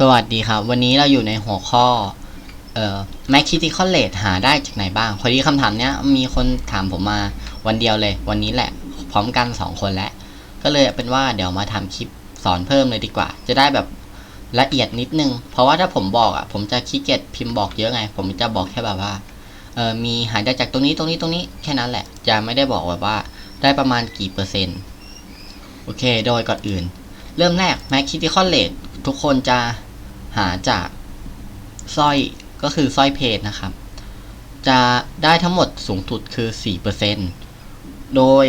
สวัสดีครับ วันนี้เราอยู่ในหัวข้อเอ่อ Mac Critical Rate หาได้จากไหนบ้างพอดีคำถามเนี้ยมีคนถามผมมาวันเดียวเลย วันนี้แหละ พร้อมกัน 2 คนแล้ว ก็เลยเป็นว่าเดี๋ยวมาทำคลิปสอนเพิ่มเลยดีกว่า จะได้แบบละเอียดนิดนึง เพราะว่าถ้าผมบอกอะผมจะขี้เกียจพิมพ์บอกเยอะไง ผมจะบอกแค่แบบว่าเออมีหาได้จากตรงนี้ตรงนี้ตรงนี้แค่นั้นแหละ จะไม่ได้บอกแบบว่าได้ประมาณกี่เปอร์เซ็นต์โอเค โดยก่อนอื่น เริ่มแรก Mac Critical Rate ทุกคนจะ หาจากสร้อยก็คือสร้อยเพจนะครับ จะได้ทั้งหมดสูงสุดคือ 4%โดย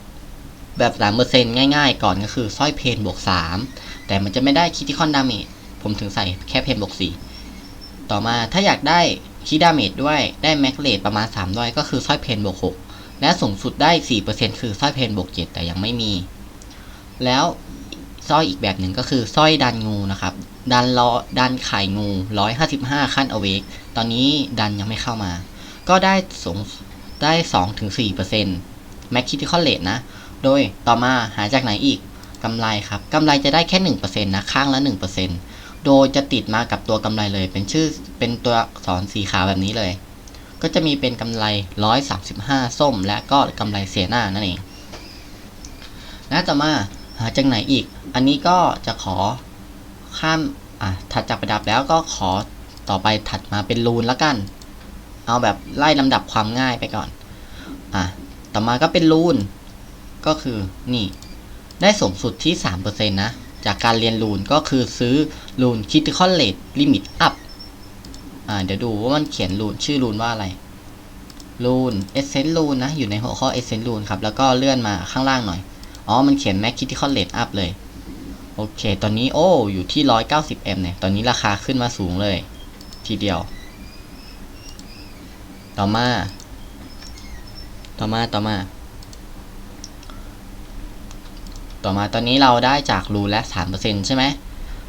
3%แบบ 3%ง่ายๆ ก่อนก็คือสร้อยเพนบวก 3 แต่มันจะไม่ได้คิติคอนดาเมจผมถึงใส่แค่เพนบวก 4 ต่อมาถ้าอยากได้คิดาเมจด้วยได้แม็กเลดประมาณ 3 ด้วยก็คือสร้อยเพนบวก 6 และสูงสุดได้ 4%คือสร้อยเพนบวก 7 แต่ยังไม่มี แล้ว สร้อยอีกแบบหนึ่งก็คือสร้อยดันงูนะครับดันล้อดันไข่งู 155 ขั้นอเวกตอนนี้ดันยังไม่เข้ามา ก็ได้สูงได้2-4%แม็กคิติคอลเลตนะ โดยต่อมาหาจากไหนอีกกำไรครับกำไรจะได้แค่ 1%นะข้างละ 1%โดยจะติดมากับตัวกำไรเลย เป็นชื่อเป็นตัวสอนสีขาวแบบนี้เลย ก็จะมีเป็นกำไร 135 ส้ม และก็กำไรเสียหน้านั่นเองและต่อมาาจากไหนอีก อันนี้ก็จะขอข้ามอะถัดจากประดับแล้วก็ขอต่อไปถัดมาเป็นรูนล้วกัน เอาแบบไล่ลำดับความง่ายไปก่อนอะต่อมาก็เป็นรูน ก็คือนี่ ได้สูงสุดที่3%นะ จากการเรียนรูนก็คือซื้อรูน critical rate limit up อ่าเดี๋ยวดูว่ามันเขียนรูนชื่อรูนว่าอะไรรูน essence รูนนะ อยู่ในหัวข้อ essence รูนครับ แล้วก็เลื่อนมาข้างล่างหน่อย อ๋อ มันเขียน max critical rate up เลย โอเค ตอนนี้โอ้อยู่ที่ 190m เนี่ย ตอนนี้ราคาขึ้นมาสูงเลย ทีเดียว ต่อมา ต่อมา ต่อมา ต่อมาตอนนี้เราได้จากรูและ 3%ใช่ไหม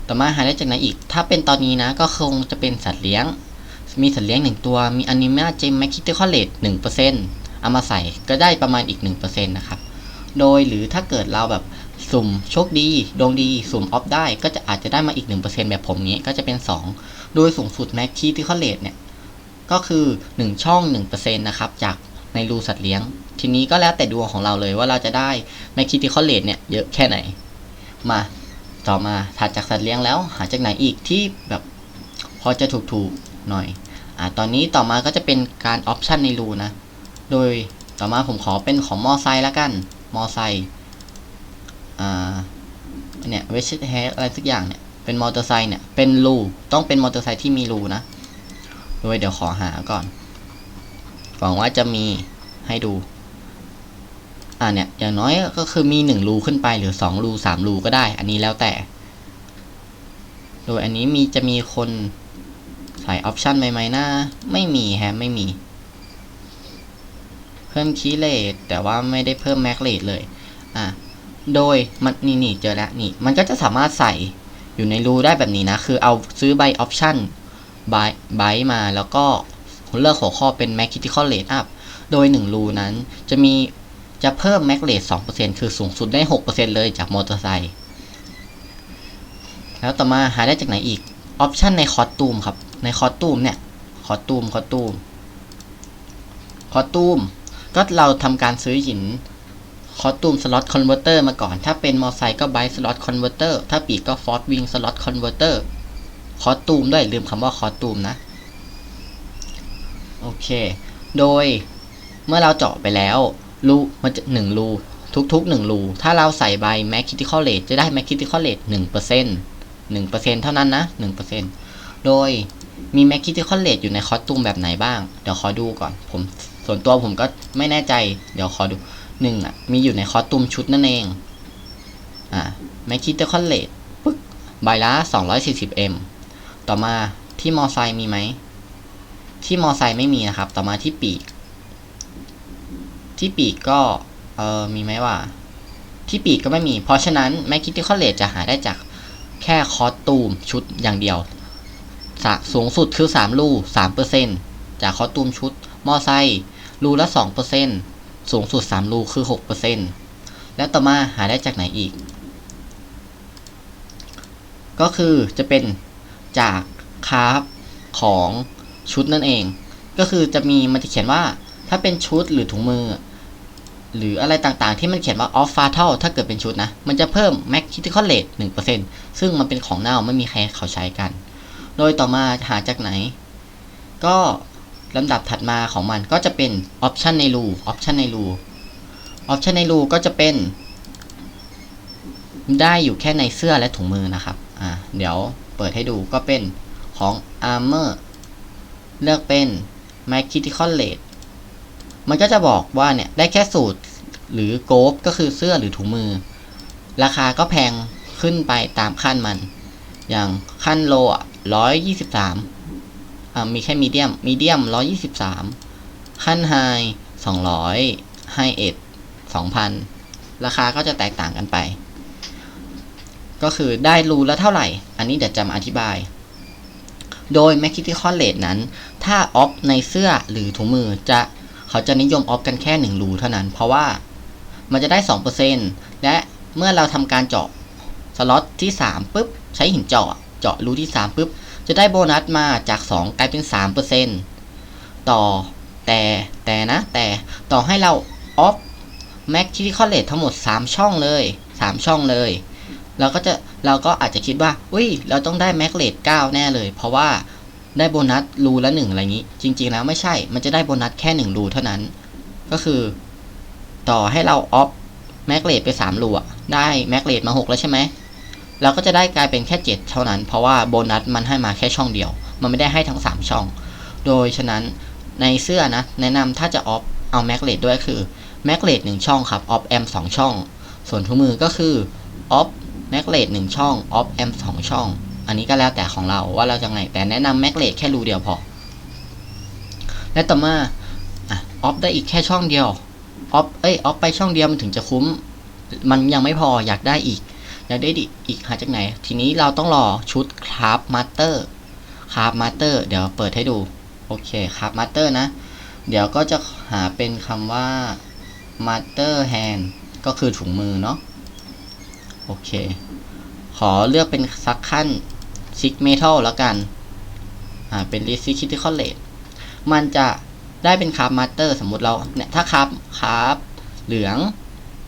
ต่อมาหาได้จากไหนอีก ถ้าเป็นตอนนี้นะ ก็คงจะเป็นสัตว์เลี้ยง มีสัตว์เลี้ยงหนึ่งตัว มีอนิเมะเจมแมคคิเตอร์คอเลตหนึ่งเปอร์เซ็นต์เอามาใส่ก็ได้ประมาณอีกหนึ่งเปอร์เซ็นต์นะครับ โดยหรือถ้าเกิดเราแบบสุ่มโชคดีดวงดีสุ่มออฟได้ก็จะอาจจะได้มาอีก 1%แบบผมนี้ก็จะเป็น 2 โดยสูงสุดแม็กคีที่เขาเลทเนี่ย ก็คือ 1 ช่อง 1%นะครับ จากในรูสัตว์เลี้ยง ทีนี้ก็แล้วแต่ดวงของเราเลยว่าเราจะได้แม็กคีที่เขาเลทเนี่ยเยอะแค่ไหน มาต่อมาถัดจากสัตว์เลี้ยงแล้ว หาจากไหนอีกที่แบบพอจะถูกๆหน่อยอ่าตอนนี้ต่อมาก็จะเป็นการออปชันในรูนะ โดยต่อมาผมขอเป็นของมอไซค์ล้วกัน มอไซค์อ่าเนี่ยเวชแฮอะไรสักอย่างเนี่ยเป็นมอเตอร์ไซค์เนี่ยเป็นรูต้องเป็นมอเตอร์ไซค์ที่มีรูนะโดยเดี๋ยวขอหาก่อนหวังว่าจะมีให้ดู อ่าเนี่ยอย่างน้อยก็คือมีหนึ่งรูขึ้นไปหรือสองรูสามรูก็ได้ อันนี้แล้วแต่ โดยอันนี้มีจะมีคนใส่ออปชันไหมไหมนะไม่มีแฮะไม่มี เพิ่มคีย์เลทแต่ว่าไม่ได้เพิ่มแม็กเลทเลยอะโดยมันนี่นี่เจอแล้วนี่มันก็จะสามารถใส่อยู่ในรูได้แบบนี้นะ คือเอาซื้อใบออปชั่นใบใบมาแล้วก็เลือกหัวข้อเป็น Max Critical Rate Up โดย 1 รูนั้นจะมีจะเพิ่ม Max Rate 2%คือสูงสุดได้ 6%เลยจากมอเตอร์ไซค์แล้วต่อมาหาได้จากไหนอีกออปชันในคอสตูมครับ ในคอสตูมเนี่ยคอสตูมคอสตูมคอสตูม ก็เราทำการซื้อหินคอตูมสล็อตคอนเวอร์เตอร์มาก่อน ถ้าเป็นมอไซค์ก็ไบสล็อตคอนเวอร์เตอร์ ถ้าปีกก็ฟอร์ดวิงสล็อตคอนเวอร์เตอร์ คอตูมด้วยลืมคำว่าคอตูมนะ โอเค โดยเมื่อเราเจาะไปแล้วรูมันจะหนึ่งรูทุกๆหนึ่งรูถ้าเราใส่ใบ Max Critical Rate จะได้ Max Critical Rate 1% 1%เซ็นต์หนึ่งเปอร์เซ็นต์เท่านั้นนะ1%โดยมี Max Critical Rate อยู่ในคอสตูมแบบไหนบ้าง เดี๋ยวขอดูก่อน ผม ส่วนตัวผมก็ไม่แน่ใจ เดี๋ยวขอดูหนึ่งอะ มีอยู่ในคอสตูมชุดนั่นเอง อ่า Max Critical Rate ปึ๊กใบละ 240m ต่อมาที่มอไซค์มีไหม ที่มอไซค์ไม่มีนะครับ ต่อมาที่ปีก ที่ปีกก็เออมีไหมว่า ที่ปีกก็ไม่มี เพราะฉะนั้น Max Critical Rate จะหาได้จากแค่คอสตูมชุดอย่างเดียวสูงสุดคือ3รู3%จากคอสตูมชุดมอไซค์ รูละ2%สูงสุด 3 รูคือ 6%แล้วต่อมาหาได้จากไหนอีก ก็คือจะเป็นจากคราฟของชุดนั่นเอง ก็คือจะมีมันจะเขียนว่าถ้าเป็นชุดหรือถุงมือ หรืออะไรต่างๆ ที่มันเขียนว่า off fatal ถ้าเกิดเป็นชุดนะ มันจะเพิ่ม max critical rate 1%ซึ่งมันเป็นของเน่าไม่มีใครเขาใช้กัน โดยต่อมาหาจากไหน ก็ ลำดับถัดมาของมันก็จะเป็น option ในรู option ในรู option ในรูก็จะเป็น ได้อยู่แค่ในเสื้อและถุงมือนะครับอ่าเดี๋ยวเปิดให้ดูก็เป็นของ armor เลือกเป็น max critical rate มันก็จะบอกว่าเนี่ยได้แค่สูตรหรือโกฟก็คือเสื้อหรือถุงมือ ราคาก็แพงขึ้นไปตามขั้นมัน อย่างขั้นโลอะร้อยยี่สิบสาม อ่ามีแค่มีเดียมมีเดียมร้อยยี่สิบสามขั้นไฮสองร้อยไฮเอ็ดสองพันราคาก็จะแตกต่างกันไป ก็คือได้รูแล้วเท่าไหร่ อันนี้เดี๋ยวจะมาอธิบาย โดย m a c คิ t i c a l rate นั้น ถ้าออฟในเสื้อหรือถุงมือจะเขาจะนิยมออฟกันแค่1รูเท่านั้น เพราะว่ามันจะได้ 2%และเมื่อเราทำการเจาะสล็อตที่ 3ปุ๊บใช้หินเจาะ เจาะรูที่ 3ปุ๊บ จะได้โบนัสมาจาก 2 กลายเป็น 3%ต่อแต่แต่นะ แต่ต่อให้เราออฟ Max Critical Rate ทั้งหมด 3 ช่องเลย 3 ช่องเลย เราก็จะเราก็อาจจะคิดว่า อุ้ย เราต้องได้ Max Rate 9แน่เลย เพราะว่าได้โบนัสรูละหนึ่งอะไรอย่างนี้ จริง ๆ แล้วไม่ใช่ มันจะได้โบนัสแค่หนึ่งรูเท่านั้น ก็คือ ต่อให้เราออฟแม็กเลดไปสามรูอะได้แม็กเลดมาหกแล้วใช่ไหม เราก็จะได้กลายเป็นแค่เจ็ดเท่านั้น เพราะว่าโบนัสมันให้มาแค่ช่องเดียว มันไม่ได้ให้ทั้งสามช่อง โดยฉะนั้นในเสื้อนะ แนะนำถ้าจะออฟเอาแม็กเลดด้วยคือแม็กเลดหนึ่งช่องครับออฟแอมสองช่อง ส่วนถุงมือก็คือออฟแม็กเลดหนึ่งช่องออฟแอมสองช่อง อันนี้ก็แล้วแต่ของเราว่าเราจะไง แต่แนะนำแม็กเลดแค่รูเดียวพอ และต่อมาอออฟได้อีกแค่ช่องเดียวออฟเอ้ยออฟไปช่องเดียวมันถึงจะคุ้ม มันยังไม่พออยากได้อีก อยากได้ดิอีกหาจากไหน ทีนี้เราต้องรอชุดคราฟมาสเตอร์คราฟมาสเตอร์เดี๋ยวเปิดให้ดู โอเคคราฟมาสเตอร์นะ เดี๋ยวก็จะหาเป็นคำว่า master hand ก็คือถุงมือเนาะ โอเค ขอเลือกเป็นสักขั้น six metal แล้วกัน อ่า เป็น r e s i critical rate มันจะได้เป็นคราฟมาสเตอร์สมมุติเราเนี่ยถ้าคราฟคราฟเหลือง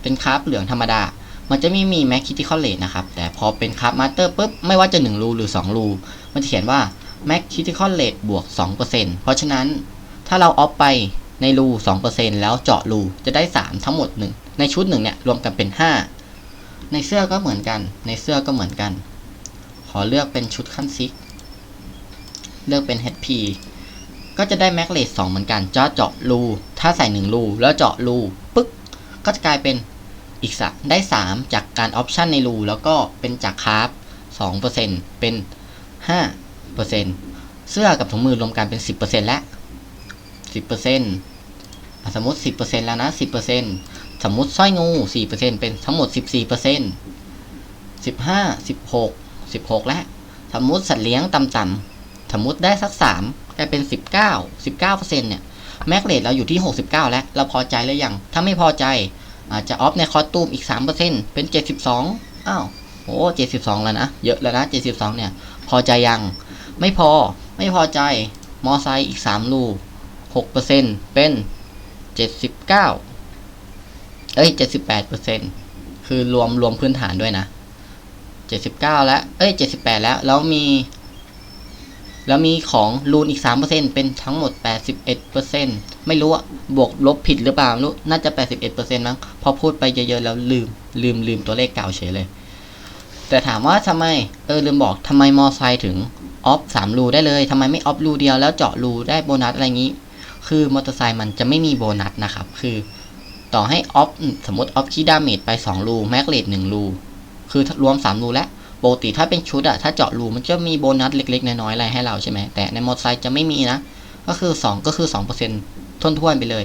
เป็นคราฟเหลืองธรรมดา มันจะไม่มี max critical rate นะครับ แต่พอเป็นคราฟมาสเตอร์ปุ๊บ ไม่ว่าจะ 1 รูหรือ 2 รู มันจะเขียนว่า max critical rate บวก 2%เพราะฉะนั้นถ้าเราออฟไปในรู 2%แล้วเจาะรูจะได้ 3 ทั้งหมด 1 ในชุดหนึ่งเนี่ยรวมกันเป็น 5 ในเสื้อก็เหมือนกัน ในเสื้อก็เหมือนกัน ขอเลือกเป็นชุดขั้นซิก เลือกเป็น HP ก็จะได้แม็กเลส2เหมือนกันจะเจาะรู ถ้าใส่ 1 รูแล้วเจาะรูปึ๊ก ก็จะกลายเป็น อีกสได้ 3 จากการออปชันในรูแล้วก็เป็นจากคาร์บ2%เป็น 5%เสื้อกับถุงมือรวมกันเป็น 10%แล้ว 10%สมมติ 10%แล้วนะ 10%สมมติสร้อยงู 4%เป็นทั้งหมด 14% 15 16 16 แล้ว สมมติสัตว์เลี้ยงต่ำๆสมมติได้สัก 3กลายเป็น 19 19%เนี่ยแม็กเลดเราอยู่ที่ 69 แล้ว เราพอใจหรือยัง ถ้าไม่พอใจ อาจจะออฟในคอสตูมอีก 3%เป็น 72 อ้าวโอ้72 แล้วนะ เยอะแล้วนะ 72 เนี่ย พอใจยัง ไม่พอ ไม่พอใจ มอไซค์อีก 3 ลู6%เป็น 79 เอ้ย 78%คือรวมรวมพื้นฐานด้วยนะ 79 แล้ว เอ้ย 78 แล้ว แล้วมี แล้วมีของรูนอีก 3%เป็นทั้งหมด 81% ไม่รู้อะบวกลบผิดหรือเปล่าไม่รู้น่าจะ 81%มั้งพอพูดไปเยอะๆแล้วลืม ลืมลืมตัวเลขเก่าเฉยเลย แต่ถามว่าทำไม เออลืมบอกทำไมมอไซค์ถึงออฟ3รูได้เลยทำไมไม่ออฟรูเดียวแล้วเจาะรูได้โบนัสอะไรงี้ คือมอเตอร์ไซค์มันจะไม่มีโบนัสนะครับ คือ ต่อให้ออฟสมมติออฟคีดาเมจไป2รูแม็กเลด1รูคือรวม3รูแล้วปกติถ้าเป็นชุดอะถ้าเจาะรูมันจะมีโบนัสเล็กๆ น้อยๆอะไรให้เราใช่ไหมแต่ในมอเตอร์ไซค์จะไม่มีนะ ก็คือ 2 ก็คือ 2% ท่วนไปเลย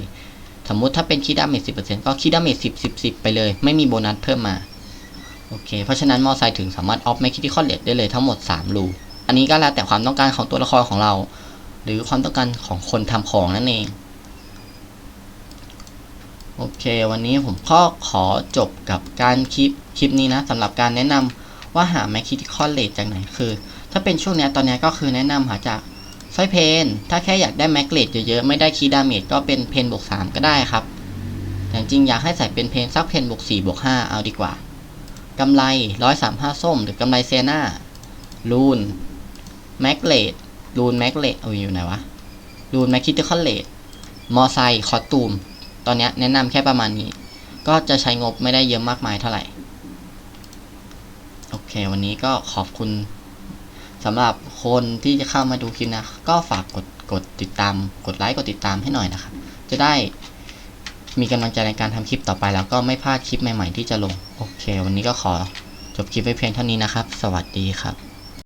สมมุติถ้าเป็นคีดาเมจ10%ก็คีดาเมจ10 10 10ไปเลย ไม่มีโบนัสเพิ่มมา โอเค เพราะฉะนั้นมอไซค์ถึงสามารถออฟแมคคิดที่คอเลตได้เลยทั้งหมด3รูอันนี้ก็แล้วแต่ความต้องการของตัวละครของเรา หรือความต้องการของคนทำของนั่นเอง โอเค วันนี้ผมก็ขอจบกับการคลิปคลิปนี้นะสำหรับการแนะนว่าหาแม็กคิติคอนเลทจากไหนคือ ถ้าเป็นช่วงนี้ตอนนี้ก็คือแนะนำหาจาก สร้อยเพนถ้าแค่อยากได้แม็กเลทเยอะๆ ไม่ได้คีดาเมจก็เป็นเพนบวก3ก็ได้ครับ แต่จริงอยากให้ใส่เป็นเพนสักเพนบวก4บวก5เอาดีกว่ากำไร135ส้มหรือกำไรเซน่าลูนแม็กเลทลูนแม็กเลทเอาอยู่ไหนวะลูนแม็กคิติคอนเลทมอไซค์คอตูม ตอนนี้แนะนำแค่ประมาณนี้ ก็จะใช้งบไม่ได้เยอะมากมายเท่าไหร่ โอเค วันนี้ก็ขอบคุณ สำหรับคนที่จะเข้ามาดูคลิปนะ ก็ฝากกดกดติดตาม กดไลค์กดติดตามให้หน่อยนะครับ จะได้มีกำลังใจในการทำคลิปต่อไป แล้วก็ไม่พลาดคลิปใหม่ๆที่จะลง โอเค วันนี้ก็ขอจบคลิปไว้เพียงเท่านี้นะครับ สวัสดีครับ